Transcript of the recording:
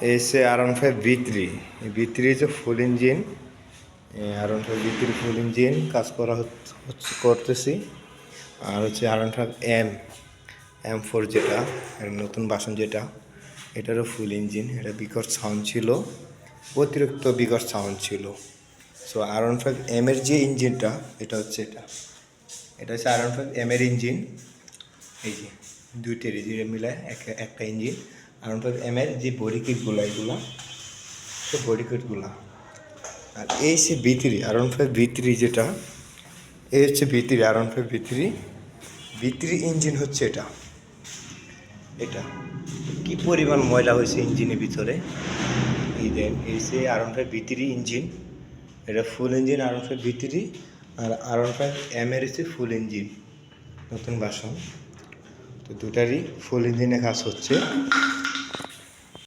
এসে R one five V three. V three হচ্ছে full engine R one five V three full engine কাজ করা হচ্ছে, করতেছি। আর হচ্ছে R one five M M four যেটা নতুন বাসন যেটা, এটারও ফুল ইঞ্জিন এটা বিকট সাউন্ড ছিল, অতিরিক্ত বিকট সাউন্ড ছিল। So R one five M এর যে ইঞ্জিনটা এটা হচ্ছে এটা। এটা হচ্ছে আর ওয়ান ফাইভ এম এর ইঞ্জিন এই যে, দুইটা রিজিরে মিলে এক- একটা engine R one five M এর যে বডি কিটগুলো এগুলো সে বডি আর এই সে ভিতরি আর ওয়ান ফাইভ ভিতরি যেটা, এই হচ্ছে ভিতরি আর ওয়ান ফাইভ ভিতরি ভিতরি ইঞ্জিন হচ্ছে এটা। এটা। কি পরিমাণ ময়লা হয়েছে ইঞ্জিনের ভিতরে? এই দেন, এই সে আর ওয়ান ফাইভ ভিতরি ইঞ্জিন এটা full engine R one five ভিতরি R R one five M হচ্ছে ফুল ইঞ্জিন নতুন বাসন তো দুটারই ফুল ইঞ্জিনে কাজ হচ্ছে।